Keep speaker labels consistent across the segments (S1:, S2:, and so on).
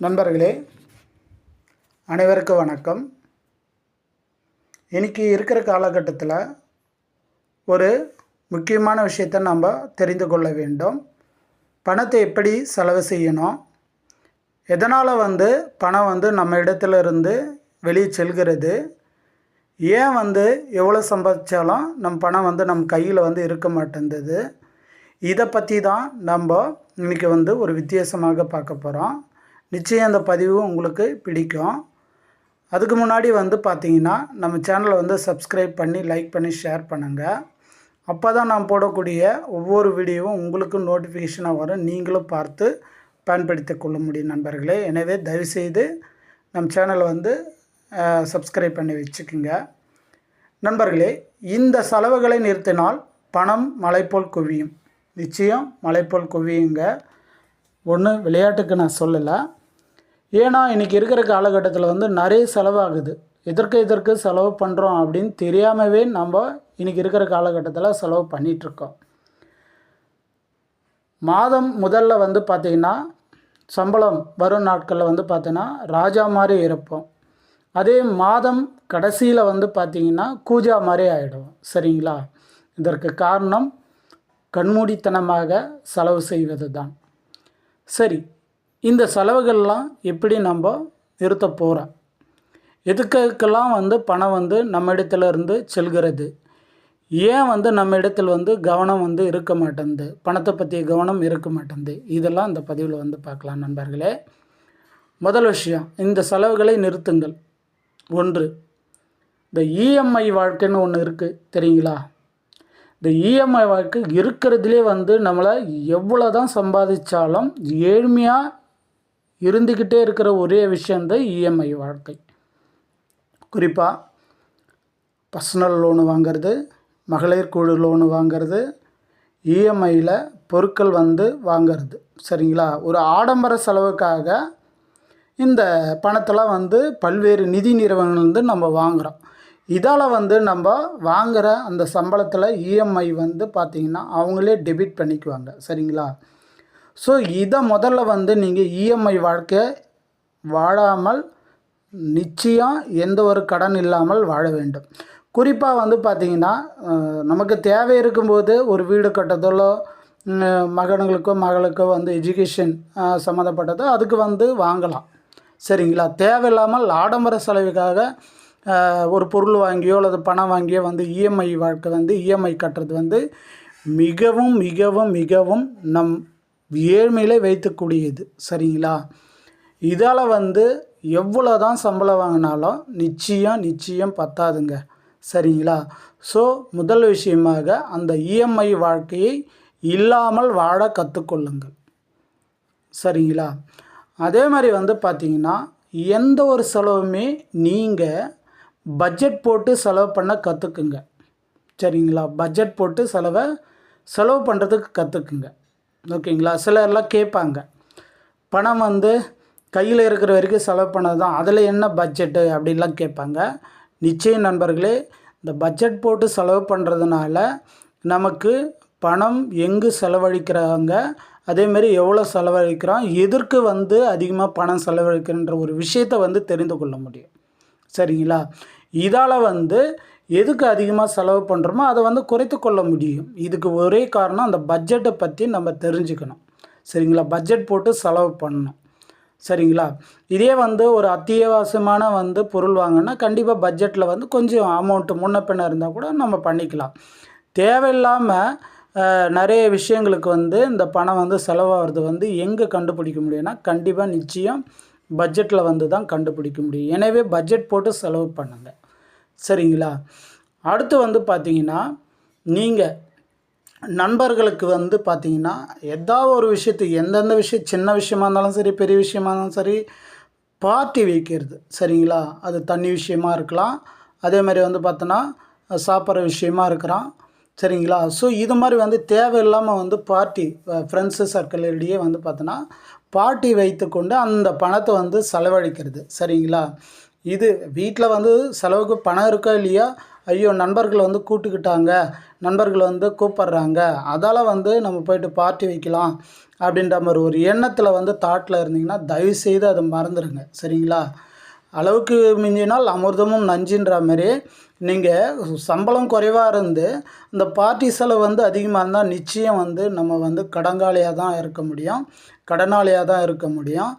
S1: நண்பர்களே அனைவருக்கும் வணக்கம். இன்றைக்கி இருக்கிற காலகட்டத்தில் ஒரு முக்கியமான விஷயத்தை நம்ம தெரிந்து கொள்ள வேண்டும். பணத்தை எப்படி செலவு செய்யணும்? எதனால் வந்து பணம் வந்து நம்ம இடத்துல இருந்து வெளியே செல்கிறது? ஏன் வந்து எவ்வளோ சம்பாதிச்சாலும் நம் பணம் வந்து நம் கையில் வந்து இருக்க மாட்டேங்குது இதை பற்றி தான் நம்ம இன்றைக்கி வந்து ஒரு வித்தியாசமாக பார்க்க போகிறோம் நிச்சயம் அந்த பதிவு உங்களுக்கு பிடிக்கும். அதுக்கு முன்னாடி வந்து பார்த்தீங்கன்னா நம்ம சேனலை வந்து சப்ஸ்கிரைப் பண்ணி லைக் பண்ணி ஷேர் பண்ணுங்கள் அப்போ தான் நான் போடக்கூடிய ஒவ்வொரு வீடியோவும் உங்களுக்கு நோட்டிஃபிகேஷனாக வரும். நீங்களும் பார்த்து பயன்படுத்திக் கொள்ள முடியும் நண்பர்களே. எனவே தயவுசெய்து நம் சேனலை வந்து சப்ஸ்கிரைப் பண்ணி வச்சுக்கோங்க. நண்பர்களே இந்த செலவுகளை நிறுத்தினால் பணம் மலைப்போல் குவியும். நிச்சயம் மலைப்போல் குவியுங்க. ஒன்று விளையாட்டுக்கு நான் சொல்லலை. ஏன்னா இன்றைக்கி இருக்கிற காலகட்டத்தில் வந்து நிறைய செலவாகுது. எதற்கு எதற்கு செலவு பண்ணுறோம் அப்படின்னு தெரியாமவே நம்ம இன்றைக்கி இருக்கிற காலகட்டத்தில் செலவு பண்ணிகிட்ருக்கோம் மாதம் முதல்ல வந்து பார்த்திங்கன்னா சம்பளம் வரும் நாட்களில் வந்து பார்த்தீங்கன்னா ராஜா மாதிரி இருப்போம். அதே மாதம் கடைசியில் வந்து பார்த்திங்கன்னா கூஜா மாதிரி ஆகிடும் சரிங்களா? இதற்கு காரணம் கண்மூடித்தனமாக செலவு செய்வது தான் சரி இந்த செலவுகள்லாம் எப்படி நம்ம நிறுத்த போகிறோம் எதுக்கெல்லாம் வந்து பணம் வந்து நம்ம இடத்துல இருந்து செல்கிறது? ஏன் வந்து நம்ம இடத்துல வந்து கவனம் வந்து இருக்க மாட்டேங்குது? பணத்தை பற்றிய கவனம் இருக்க மாட்டேங்குது? இதெல்லாம் இந்த பதிவில் வந்து பார்க்கலாம் நண்பர்களே. முதல் விஷயம் இந்த செலவுகளை நிறுத்துங்கள். ஒன்று இந்த இஎம்ஐ வாழ்க்கைன்னு ஒன்று இருக்குது தெரியுங்களா? இந்த இஎம்ஐ வாழ்க்கை இருக்கிறதுலே வந்து நம்மளை எவ்வளோ தான் சம்பாதிச்சாலும் ஏழ்மையாக இருந்துக்கிட்டே இருக்கிற ஒரே விஷயந்தான் இஎம்ஐ வாழ்க்கை. குறிப்பாக பர்சனல் லோனு வாங்கிறது மகளிர் குழு லோனு வாங்கிறது இஎம்ஐயில் பொருட்கள் வந்து வாங்கிறது. சரிங்களா? ஒரு ஆடம்பர செலவுக்காக இந்த பணத்தெல்லாம் வந்து பல்வேறு நிதி நிறுவனங்கள்லேருந்து நம்ம வாங்குகிறோம் இதால் வந்து நம்ம வாங்குகிற அந்த சம்பளத்தில் இஎம்ஐ வந்து பார்த்திங்கன்னா அவங்களே டெபிட் பண்ணிக்குவாங்க. சரிங்களா? ஸோ இதை முதல்ல வந்து நீங்கள் இஎம்ஐ வாழ்க்கை வாழாமல் நிச்சயம் எந்த ஒரு கடன் இல்லாமல் வாழ வேண்டும். குறிப்பாக வந்து பார்த்திங்கன்னா நமக்கு தேவை இருக்கும்போது ஒரு வீடு கட்டுறதோ மகனுங்களுக்கோ மகளுக்கோ வந்து எஜுகேஷன் சம்மந்தப்பட்டதோ அதுக்கு வந்து வாங்கலாம். சரிங்களா? தேவையில்லாமல் ஆடம்பர செலவுக்காக ஒரு பொருள் வாங்கியோ அல்லது பணம் வாங்கியோ வந்து இஎம்ஐ வாழ்க்கை வந்து இஎம்ஐ கட்டுறது வந்து மிகவும் மிகவும் மிகவும் நம் ஏழ்மையிலே வைத்துக்கூடியது. சரிங்களா? இதால் வந்து எவ்வளோ தான் சம்பளம் வாங்கினாலும் நிச்சயம் நிச்சயம் பத்தாதுங்க. சரிங்களா? ஸோ முதல் விஷயமாக அந்த இஎம்ஐ வாழ்க்கையை இல்லாமல் வாழ கற்றுக்கொள்ளுங்கள் சரிங்களா? அதே மாதிரி வந்து பார்த்திங்கன்னா எந்த ஒரு செலவுமே நீங்கள் பட்ஜெட் போட்டு செலவு பண்ண கற்றுக்குங்க சரிங்களா? பட்ஜெட் போட்டு செலவை செலவு பண்ணுறதுக்கு கற்றுக்குங்க ஓகேங்களா? சிலர்லாம் கேட்பாங்க. பணம் வந்து கையில் இருக்கிற வரைக்கும் செலவு பண்ணது தான் அதில் என்ன பட்ஜெட்டு அப்படின்லாம் கேட்பாங்க. நிச்சயம் நண்பர்களே இந்த பட்ஜெட் போட்டு செலவு பண்ணுறதுனால நமக்கு பணம் எங்கு செலவழிக்கிறாங்க? அதேமாரி எவ்வளோ செலவழிக்கிறோம்? எதற்கு வந்து அதிகமாக பணம் செலவழிக்கிறன்ற ஒரு விஷயத்தை வந்து தெரிந்து கொள்ள முடியும். சரிங்களா? இதால் வந்து எதுக்கு அதிகமாக செலவு பண்ணுறோமோ அதை வந்து குறைத்து கொள்ள முடியும். இதுக்கு ஒரே காரணம் அந்த பட்ஜெட்டை பற்றி நம்ம தெரிஞ்சுக்கணும். சரிங்களா? பட்ஜெட் போட்டு செலவு பண்ணணும். சரிங்களா? இதே வந்து ஒரு அத்தியாவசியமான வந்து பொருள் வாங்கினா கண்டிப்பாக பட்ஜெட்டில் வந்து கொஞ்சம் அமௌண்ட்டு முன்ன பின்ன இருந்தால் கூட நம்ம பண்ணிக்கலாம். தேவையில்லாமல் நிறைய விஷயங்களுக்கு வந்து இந்த பணம் வந்து செலவாகிறது வந்து எங்கே கண்டுபிடிக்க முடியும்னா கண்டிப்பாக நிச்சயம் பட்ஜெட்டில் வந்து தான் கண்டுபிடிக்க முடியும். எனவே பட்ஜெட் போட்டு செலவு பண்ணுங்கள் சரிங்களா? அடுத்து வந்து பார்த்தீங்கன்னா நீங்கள் நண்பர்களுக்கு வந்து பார்த்தீங்கன்னா ஏதாவது ஒரு விஷயத்துக்கு எந்தெந்த விஷயம் சின்ன விஷயமா இருந்தாலும் சரி பெரிய விஷயமா இருந்தாலும் சரி பார்ட்டி வைக்கிறது சரிங்களா? அது தண்ணி விஷயமா இருக்கலாம். அதே மாதிரி வந்து பார்த்தோன்னா சாப்பிட்ற விஷயமா இருக்கிறான் சரிங்களா? ஸோ இது மாதிரி வந்து தேவையில்லாமல் வந்து பார்ட்டி ஃப்ரெண்ட்ஸு சர்க்கிளிடையே வந்து பார்த்தோன்னா பார்ட்டி வைத்துக்கொண்டு அந்த பணத்தை வந்து செலவழிக்கிறது சரிங்களா? இது வீட்டில் வந்து செலவுக்கு பணம் இருக்கா இல்லையா? ஐயோ நண்பர்கள் வந்து கூட்டுக்கிட்டாங்க நண்பர்கள் வந்து கூப்பிட்றாங்க. அதால் வந்து நம்ம போயிட்டு பார்ட்டி வைக்கலாம் அப்படின்ற மாதிரி ஒரு எண்ணத்தில் வந்து தாட்டில் இருந்தீங்கன்னா தயவுசெய்து அதை மறந்துடுங்க சரிங்களா? அளவுக்கு மிஞ்சினால் அமிர்தமும் நஞ்சுன்ற மாதிரி நீங்கள் சம்பளம் குறைவாக இருந்து இந்த பார்ட்டி செலவு வந்து அதிகமாக இருந்தால் நிச்சயம் வந்து நம்ம வந்து கடங்காலியாக தான் இருக்க முடியும். கடனாளியாக தான் இருக்க முடியும்.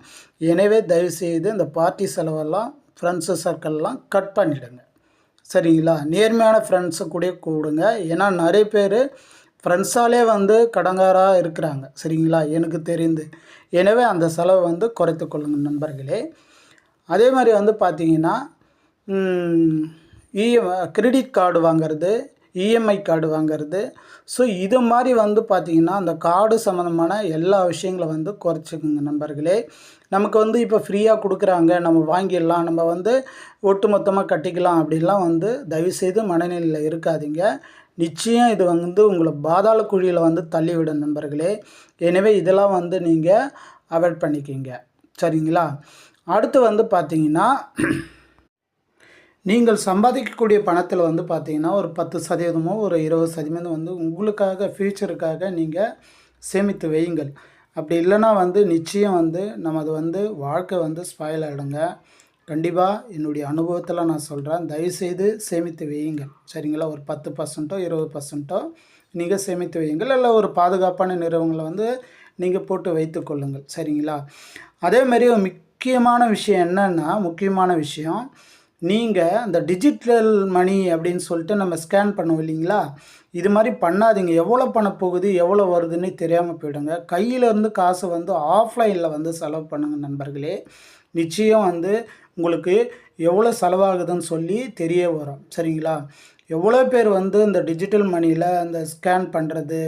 S1: எனவே தயவுசெய்து இந்த பார்ட்டி செலவெல்லாம் ஃப்ரெண்ட்ஸு சர்க்கிள்லாம் கட் பண்ணிவிடுங்க சரிங்களா? நேர்மையான ஃப்ரெண்ட்ஸு கூட கூடுங்க. ஏன்னா நிறைய பேர் ஃப்ரெண்ட்ஸாலே வந்து கடங்காராக இருக்கிறாங்க. சரிங்களா? எனக்கு தெரிந்து. எனவே அந்த செலவை வந்து குறைத்து கொள்ளுங்கள் நண்பர்களே. அதே மாதிரி வந்து பார்த்திங்கன்னா இஎம் கிரெடிட் கார்டு வாங்கிறது இஎம்ஐ கார்டு வாங்கிறது. ஸோ இது மாதிரி வந்து பார்த்திங்கன்னா அந்த கார்டு சம்மந்தமான எல்லா விஷயங்களை வந்து குறைச்சிக்கோங்க நண்பர்களே. நமக்கு வந்து இப்போ ஃப்ரீயாக கொடுக்குறாங்க நம்ம வாங்கிடலாம் நம்ம வந்து ஒட்டு மொத்தமாக கட்டிக்கலாம் அப்படின்லாம் வந்து தயவுசெய்து மனநிலையில் இருக்காதீங்க. நிச்சயம் இது வந்து உங்களை பாதாள குழியில் வந்து தள்ளிவிடும் நண்பர்களே. எனவே இதெல்லாம் வந்து நீங்கள் அவாய்ட் பண்ணிக்கிங்க. சரிங்களா? அடுத்து வந்து பார்த்திங்கன்னா நீங்கள் சம்பாதிக்கக்கூடிய பணத்தில் வந்து பார்த்தீங்கன்னா ஒரு பத்து சதவீதமோ ஒரு இருபது சதவீதம் வந்து உங்களுக்காக ஃப்யூச்சருக்காக நீங்கள் சேமித்து வையுங்கள். அப்படி இல்லைன்னா வந்து நிச்சயம் வந்து நமது வந்து வாழ்க்கை வந்து ஸ்பாயில் ஆகிடுங்க கண்டிப்பாக என்னுடைய அனுபவத்தில் நான் சொல்கிறேன் தயவுசெய்து சேமித்து வையுங்கள். சரிங்களா? ஒரு பத்து பர்சன்ட்டோ இருபது பர்சன்ட்டோ நீங்கள் சேமித்து வையுங்கள். இல்லை ஒரு பாதுகாப்பான நிறுவனங்களை வந்து நீங்கள் போட்டு வைத்து கொள்ளுங்கள். சரிங்களா? அதேமாரி முக்கியமான விஷயம் என்னென்னா முக்கியமான விஷயம் நீங்கள் அந்த டிஜிட்டல் மணி அப்படின்னு சொல்லிட்டு நம்ம ஸ்கேன் பண்ணுவோம் இல்லைங்களா? இது மாதிரி பண்ணாதீங்க. எவ்வளோ பணம் போகுது எவ்வளோ வருதுன்னு தெரியாமல் போயிடுங்க. கையிலேருந்து காசு வந்து ஆஃப்லைனில் வந்து செலவு பண்ணுங்கள் நண்பர்களே. நிச்சயம் வந்து உங்களுக்கு எவ்வளோ செலவாகுதுன்னு சொல்லி தெரிய வரும். சரிங்களா? எவ்வளோ பேர் வந்து இந்த டிஜிட்டல் மணியில் அந்த ஸ்கேன் பண்ணுறது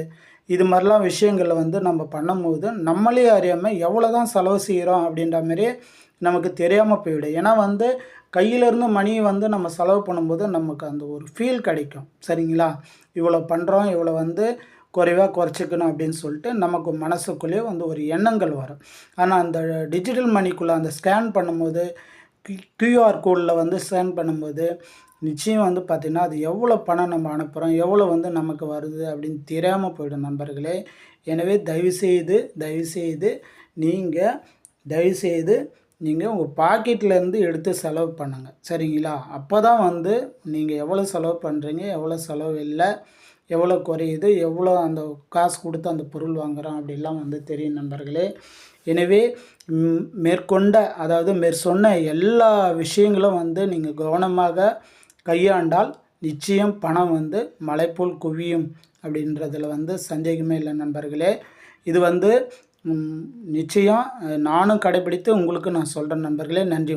S1: இது மாதிரிலாம் விஷயங்களை வந்து நம்ம பண்ணும்போது நம்மளே அறியாமல் எவ்வளோ தான் செலவு செய்கிறோம் அப்படின்ற மாதிரி நமக்கு தெரியாமல் போயிடும் ஏன்னா வந்து கையிலேருந்து மணி வந்து நம்ம செலவு பண்ணும்போது நமக்கு அந்த ஒரு ஃபீல் கிடைக்கும். சரிங்களா? இவ்வளோ பண்ணுறோம் இவ்வளோ வந்து குறைவாக குறைச்சிக்கணும் அப்படின்னு சொல்லிட்டு நமக்கு மனசுக்குள்ளேயே வந்து ஒரு எண்ணங்கள் வரும். ஆனால் அந்த டிஜிட்டல் மணிக்குள்ளே அந்த ஸ்கேன் பண்ணும்போது கியூஆர் கோடில் வந்து ஸ்கேன் பண்ணும்போது நிச்சயம் வந்து பார்த்திங்கன்னா அது எவ்வளோ பணம் நம்ம அனுப்புகிறோம் எவ்வளோ வந்து நமக்கு வருது அப்படின்னு தெரியாமல் போயிடும் நண்பர்களே. எனவே தயவுசெய்து தயவுசெய்து நீங்கள் தயவுசெய்து நீங்கள் உங்கள் பாக்கெட்லேருந்து எடுத்து செலவு பண்ணுங்கள் சரிங்களா? அப்போ தான் வந்து நீங்கள் எவ்வளோ செலவு பண்ணுறீங்க எவ்வளோ செலவு இல்லை எவ்வளோ குறையுது எவ்வளோ அந்த காசு கொடுத்து அந்த பொருள் வாங்குகிறோம் அப்படிலாம் வந்து தெரியும் நண்பர்களே. எனவே மேற்கொண்ட அதாவது மேற்சொன்ன எல்லா விஷயங்களும் வந்து நீங்கள் கவனமாக கையாண்டால் நிச்சயம் பணம் வந்து மலைப்போல் குவியும் அப்படின்றதில் வந்து சந்தேகமே இல்லை நண்பர்களே. இது வந்து நிச்சயம் நானும் கடைப்பிடித்து உங்களுக்கு நான் சொல்கிறேன் நண்பர்களே. நன்றி.